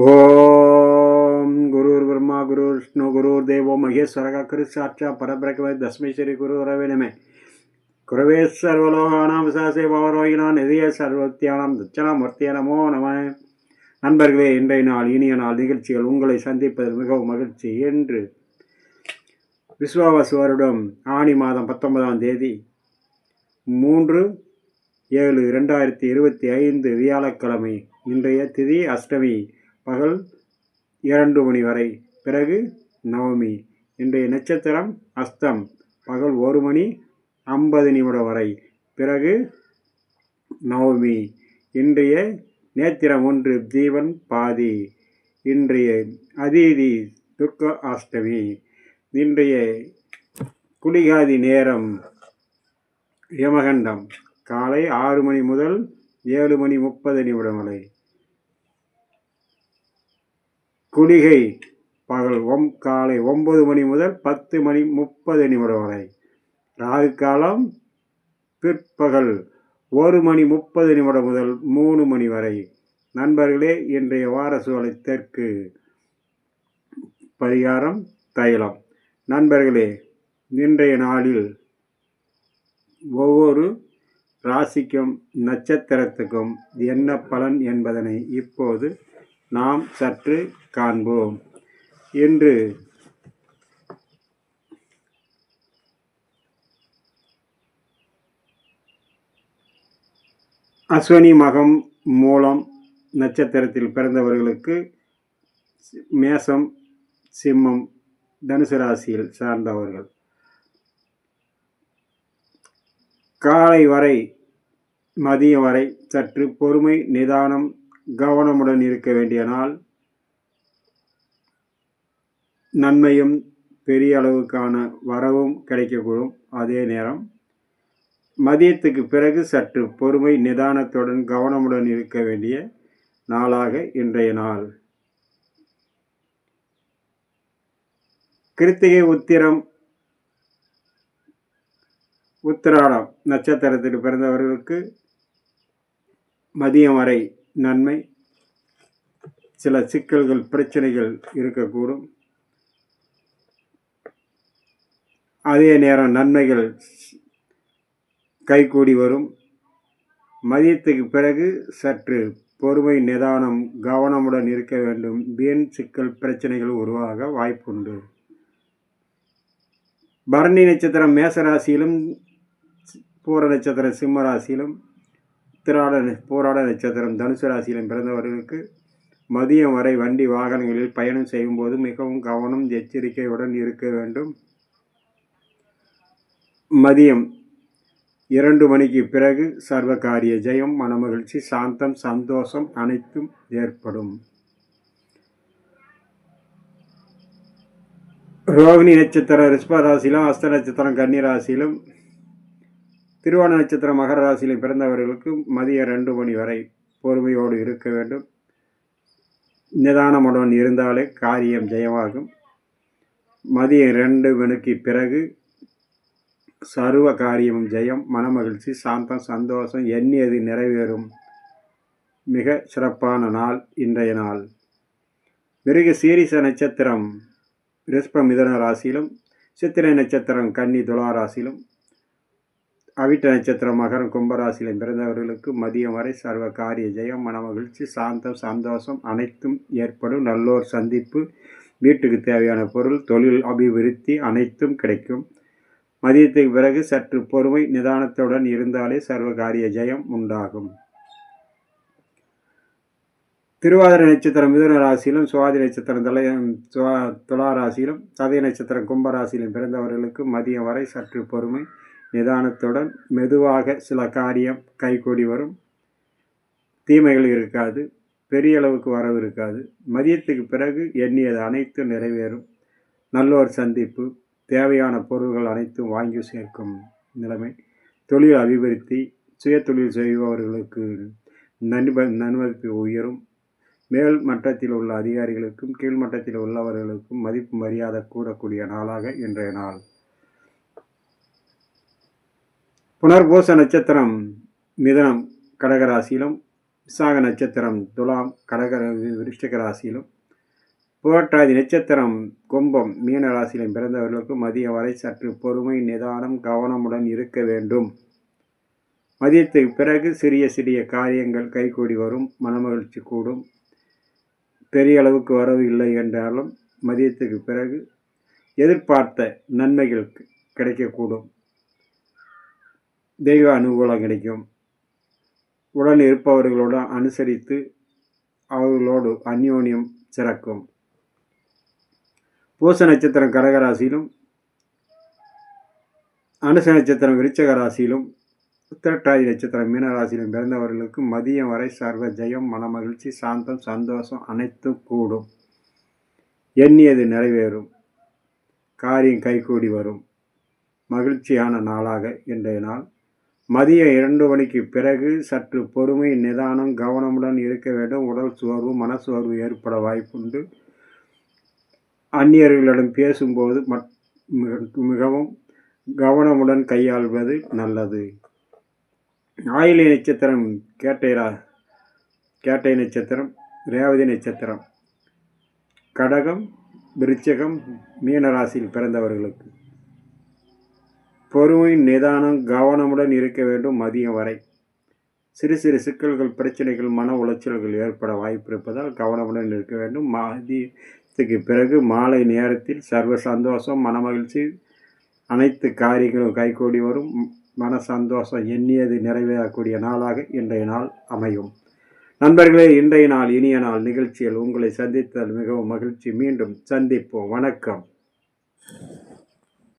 ஓம் குருர் பிரம்மா குரு விஷ்ணு குருர் தேவோ மகேஸ்வரக குரு சாட்சா பரபிரகமே தஸ்மை ஸ்ரீ குரு உறவினமே குருவே சர்வலோகானாம் விசாசே பவரோகினா நிதிய சர்வத்தியானம் தட்சணாமூர்த்திய நமோ நம. நண்பர்களே இன்றைய நாள் இனிய நாள் நிகழ்ச்சிகள் உங்களை சந்திப்பதில் மிகவும் மகிழ்ச்சி என்று விஸ்வாவசு வருடம் ஆணி மாதம் பத்தொன்பதாம் தேதி மூன்று ஏழு ரெண்டாயிரத்தி இருபத்தி ஐந்து வியாழக்கிழமை இன்றைய திதி அஷ்டமி. பகல் இரண்டு மணி வரை. பிறகு நவமி. இன்றைய நட்சத்திரம் அஸ்தம். பகல் ஒரு மணி ஐம்பது நிமிடம் வரை. பிறகு நவமி. இன்றைய நேத்திரம் ஒன்று தீபன் பாதி. இன்றைய அதிதி துர்க்க அஷ்டமி. இன்றைய குளிகாதி நேரம் யமகண்டம். காலை ஆறு மணி முதல் ஏழு மணி முப்பது நிமிடம் வரை. குளிகை பகல் ஒம் காலை ஒன்பது மணி முதல் பத்து மணி முப்பது நிமிடம் வரை. ராகு காலம் பிற்பகல் ஒரு மணி முப்பது நிமிடம் முதல் மூணு மணி வரை. நண்பர்களே இன்றைய வார சூழலை தெற்கு பரிகாரம் தைலம். நண்பர்களே இன்றைய நாளில் ஒவ்வொரு ராசிக்கும் நட்சத்திரத்துக்கும் என்ன பலன் என்பதனை இப்போது நாம் சற்று காண்போம். என்று அஸ்வினி மகம் மூலம் நட்சத்திரத்தில் பிறந்தவர்களுக்கு மேசம் சிம்மம் தனுசு ராசியில் சார்ந்தவர்கள். காலை வரை மதியம் வரை சற்று பொறுமை நிதானம் கவனமுடன் இருக்க வேண்டிய நாள் நன்மையும் பெரிய அளவுக்கான வரவும் கிடைக்கக்கூடும் அதே நேரம். மதியத்துக்கு பிறகு சற்று பொறுமை நிதானத்துடன் கவனமுடன் இருக்க வேண்டிய நாளாக இன்றைய நாள். கிருத்திகை உத்திரம் உத்திராடம் நட்சத்திரத்தில் பிறந்தவர்களுக்கு மதியம் வரை நன்மை. சில சிக்கல்கள் பிரச்சனைகள் இருக்கக்கூடும். அதே நேரம் நன்மைகள் கைகூடி வரும். மதியத்துக்கு பிறகு சற்று பொறுமை நிதானம் கவனமுடன் இருக்க வேண்டும். வீண் சிக்கல் பிரச்சனைகள் உருவாக வாய்ப்புண்டு. பரணி நட்சத்திரம் மேசராசியிலும் பூர நட்சத்திரம் சிம்ம ராசியிலும் உத்திராட போராட நட்சத்திரம் தனுசு ராசியிலும் பிறந்தவர்களுக்கு மதியம் வரை வண்டி வாகனங்களில் பயணம் செய்யும்போது மிகவும் கவனம் எச்சரிக்கையுடன் இருக்க வேண்டும். மதியம் இரண்டு மணிக்கு பிறகு சர்வகாரிய ஜெயம் மனமகிழ்ச்சி சாந்தம் சந்தோஷம் அனைத்தும் ஏற்படும். ரோகிணி நட்சத்திரம் ரிஷ்பராசியிலும் அஸ்த நட்சத்திரம் கன்னி திருவான நட்சத்திரம் மகர ராசியிலும் பிறந்தவர்களுக்கு மதியம் ரெண்டு மணி வரை பொறுமையோடு இருக்க வேண்டும். நிதானமுடன் இருந்தாலே காரியம் ஜெயமாகும். மதியம் ரெண்டு மணிக்கு பிறகு சர்வ காரியமும் ஜெயம் மனமகிழ்ச்சி சாந்தம் சந்தோஷம் எண்ணியது நிறைவேறும். மிக சிறப்பான நாள் இன்றைய நாள். மிருக சீரிச நட்சத்திரம் ரிஷ்ப மிதன ராசியிலும் சித்திரை நட்சத்திரம் கன்னி துலா ராசியிலும் அவிட்ட நட்சத்திரம் மகரம் கும்பராசியில் பிறந்தவர்களுக்கு மதியம் வரை சர்வ காரிய ஜெயம் மனமகிழ்ச்சி சாந்தம் சந்தோஷம் அனைத்தும் ஏற்படும். நல்லோர் சந்திப்பு வீட்டுக்கு தேவையான பொருள் தொழில் அபிவிருத்தி அனைத்தும் கிடைக்கும். மதியத்துக்கு பிறகு சற்று பொறுமை நிதானத்துடன் இருந்தாலே சர்வ காரிய ஜெயம் உண்டாகும். திருவாதிரை நட்சத்திரம் மிதுன ராசியிலும் சுவாதி நட்சத்திரம் தலை துலா ராசியிலும் சதய நட்சத்திரம் கும்பராசியிலும் பிறந்தவர்களுக்கு மதியம் வரை சற்று பொறுமை நிதானத்துடன் மெதுவாக சில காரியம் கைகூடி வரும். தீமைகள் இருக்காது. பெரிய அளவுக்கு வரவு இருக்காது. மதியத்துக்கு பிறகு எண்ணியது அனைத்தும் நிறைவேறும். நல்லோர் சந்திப்பு. தேவையான பொருள்கள் அனைத்தும் வாங்கி சேர்க்கும் நிலைமை. தொழில் அபிவிருத்தி. சுய தொழில் செய்பவர்களுக்கு நன்ப நன்மதிப்பு உயரும். மேல் மட்டத்தில் உள்ள அதிகாரிகளுக்கும் கீழ்மட்டத்தில் உள்ளவர்களுக்கும் மதிப்பு மரியாதை கூடக்கூடிய நாளாக இன்றைய நாள். புனர்பூச நட்சத்திரம் மிதனம் கடகராசியிலும் விசாக நட்சத்திரம் துலாம் கடக விருஷ்டிக ராசியிலும் புரட்டாதி நட்சத்திரம் கும்பம் மீன ராசியிலும் பிறந்தவர்களுக்கு மதியம் வரை சற்று பொறுமை நிதானம் கவனமுடன் இருக்க வேண்டும். மதியத்துக்கு பிறகு சிறிய சிறிய காரியங்கள் கைகூடி வரும் மனமகிழ்ச்சி கூடும். பெரிய அளவுக்கு வரவு இல்லை என்றாலும் மதியத்துக்கு பிறகு எதிர்பார்த்த நன்மைகள் கிடைக்கக்கூடும். தெய்வ அனுகூலம் கிடைக்கும். உடன் இருப்பவர்களோடு அனுசரித்து அவர்களோடு அந்யோன்யம் சிறக்கும். பூச நட்சத்திரம் கடகராசியிலும் அனுச நட்சத்திரம் விருச்சக ராசியிலும் உத்திரட்டாதி நட்சத்திரம் மீனராசியிலும் பிறந்தவர்களுக்கு மதியம் வரை சர்வ ஜெயம் மனமகிழ்ச்சி சாந்தம் சந்தோஷம் அனைத்தும் கூடும். எண்ணியது நிறைவேறும். காரியம் கைகூடி வரும். மகிழ்ச்சியான நாளாக இன்றைய நாள் மதியம் இரண்டு மணிக்கு பிறகு சற்று பொறுமை நிதானம் கவனமுடன் இருக்க வேண்டும். உடல் சோர்வு மனசோர்வு ஏற்பட வாய்ப்புண்டு. அந்நியர்களிடம் பேசும்போது மிகவும் கவனமுடன் கையாள்வது நல்லது. ஆயிலை நட்சத்திரம் கேட்டைரா கேட்டை நட்சத்திரம் ரேவதி நட்சத்திரம். கடகம் விருச்சகம் மீனராசியில் பிறந்தவர்களுக்கு. பொறுமை நிதானம் கவனமுடன் இருக்க வேண்டும் மதியம் வரை. சிறு சிறு சிக்கல்கள் பிரச்சனைகள் மன உளைச்சல்கள் ஏற்பட வாய்ப்பு இருப்பதால் கவனமுடன் இருக்க வேண்டும். மதியத்துக்கு பிறகு மாலை நேரத்தில் சர்வ சந்தோஷம் மனமகிழ்ச்சி அனைத்து காரியங்களும் கைகூடி வரும். மன சந்தோஷம் எண்ணியது நிறைவேறக்கூடிய நாளாக இன்றைய நாள் அமையும். நண்பர்களே இன்றைய நாள் இனிய நாள் நிகழ்ச்சியில் உங்களை சந்தித்தல் மிகவும் மகிழ்ச்சி. மீண்டும் சந்திப்போம். வணக்கம்.